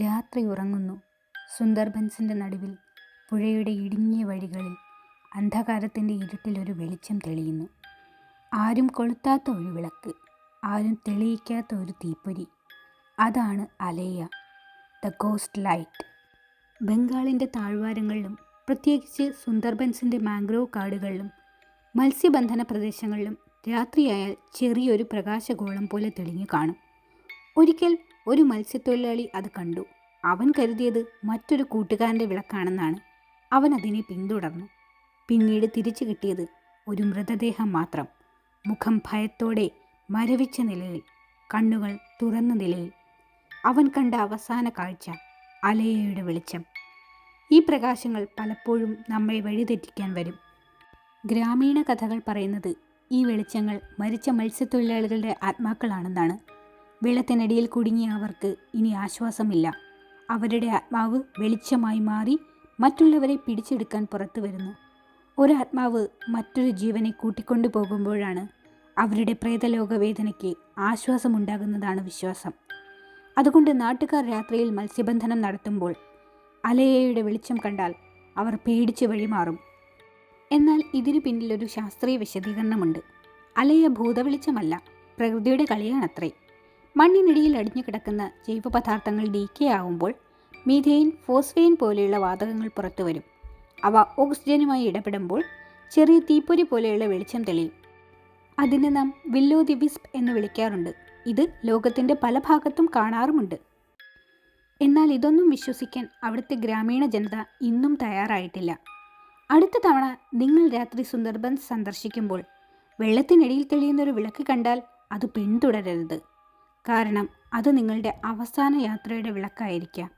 രാത്രി ഉറങ്ങുന്നു. സുന്ദർബൻസിന്റെ നടുവിൽ പുഴയുടെ ഇടുങ്ങിയ വഴികളിൽ അന്ധകാരത്തിന്റെ ഇരുട്ടിലൊരു വെളിച്ചം തെളിയുന്നു. ആരും കൊളുത്താത്ത ഒരു വിളക്ക് ആരും തെളിയിക്കാത്ത ഒരു തീപ്പൊരി. അതാണ് അലേയ ദ ഗോസ്റ്റ് ലൈറ്റ്. ബംഗാളിന്റെ താഴ്വാരങ്ങളിലും പ്രത്യേകിച്ച് സുന്ദർബൻസിന്റെ മാംഗ്രോവ് കാടുകളിലും മത്സ്യബന്ധന പ്രദേശങ്ങളിലും രാത്രിയായാൽ ചെറിയൊരു പ്രകാശഗോളം പോലെ തെളിഞ്ഞു കാണും. ഒരിക്കൽ ഒരു മത്സ്യത്തൊഴിലാളി അത് കണ്ടു. അവൻ കരുതിയത് മറ്റൊരു കൂട്ടുകാരന്റെ വിളക്കാണെന്നാണ്. അവൻ അതിനെ പിന്തുടർന്നു. പിന്നീട് തിരിച്ചു കിട്ടിയത് ഒരു മൃതദേഹം മാത്രം. മുഖം ഭയത്തോടെ മരവിച്ച നിലയിൽ കണ്ണുകൾ തുറന്ന നിലയിൽ. അവൻ കണ്ട അവസാന കാഴ്ച അലയയുടെ വെളിച്ചം. ഈ പ്രകാശങ്ങൾ പലപ്പോഴും നമ്മെ വഴിതെറ്റിക്കാൻ വരും. ഗ്രാമീണ കഥകൾ പറയുന്നത് ഈ വെളിച്ചങ്ങൾ മരിച്ച മത്സ്യത്തൊഴിലാളികളുടെ ആത്മാക്കളാണെന്നാണ്. വെള്ളത്തിനടിയിൽ കുടുങ്ങിയ അവർക്ക് ഇനി ആശ്വാസമില്ല. അവരുടെ ആത്മാവ് വെളിച്ചമായി മാറി മറ്റുള്ളവരെ പിടിച്ചെടുക്കാൻ പുറത്തു വരുന്നു. ഒരാത്മാവ് മറ്റൊരു ജീവനെ കൂട്ടിക്കൊണ്ടു പോകുമ്പോഴാണ് അവരുടെ പ്രേതലോക വേദനയ്ക്ക് ആശ്വാസമുണ്ടാകുന്നതാണ് വിശ്വാസം. അതുകൊണ്ട് നാട്ടുകാർ രാത്രിയിൽ മത്സ്യബന്ധനം നടത്തുമ്പോൾ അലയയുടെ വെളിച്ചം കണ്ടാൽ അവർ പേടിച്ച് വഴിമാറും. എന്നാൽ ഇതിനു പിന്നിലൊരു ശാസ്ത്രീയ വിശദീകരണമുണ്ട്. അലയ ഭൂതവെളിച്ചമല്ല പ്രകൃതിയുടെ കളിയാണത്രേ. മണ്ണിനടിയിൽ അടിഞ്ഞു കിടക്കുന്ന ജൈവപദാർത്ഥങ്ങൾ ഡീക്കേ ആവുമ്പോൾ മീഥെയിൻ ഫോസ്ഫെയിൻ പോലെയുള്ള വാതകങ്ങൾ പുറത്തു വരും. അവ ഓക്സിജനുമായി ഇടപെടുമ്പോൾ ചെറിയ തീപ്പൊരി പോലെയുള്ള വെളിച്ചം തെളിയും. അതിനെ നാം വില്ലോ ദി വിസ്പ് എന്ന് വിളിക്കാറുണ്ട്. ഇത് ലോകത്തിന്റെ പല ഭാഗത്തും കാണാറുമുണ്ട്. എന്നാൽ ഇതൊന്നും വിശ്വസിക്കാൻ അവിടുത്തെ ഗ്രാമീണ ജനത ഇന്നും തയ്യാറായിട്ടില്ല. അടുത്ത തവണ നിങ്ങൾ രാത്രി സുന്ദർബൻസ് സന്ദർശിക്കുമ്പോൾ വെള്ളത്തിനടിയിൽ തെളിയുന്നൊരു വിളക്ക് കണ്ടാൽ അത് പിന്തുടരരുത്. കാരണം അത് നിങ്ങളുടെ അവസാന യാത്രയുടെ വിളക്കായിരിക്കാം.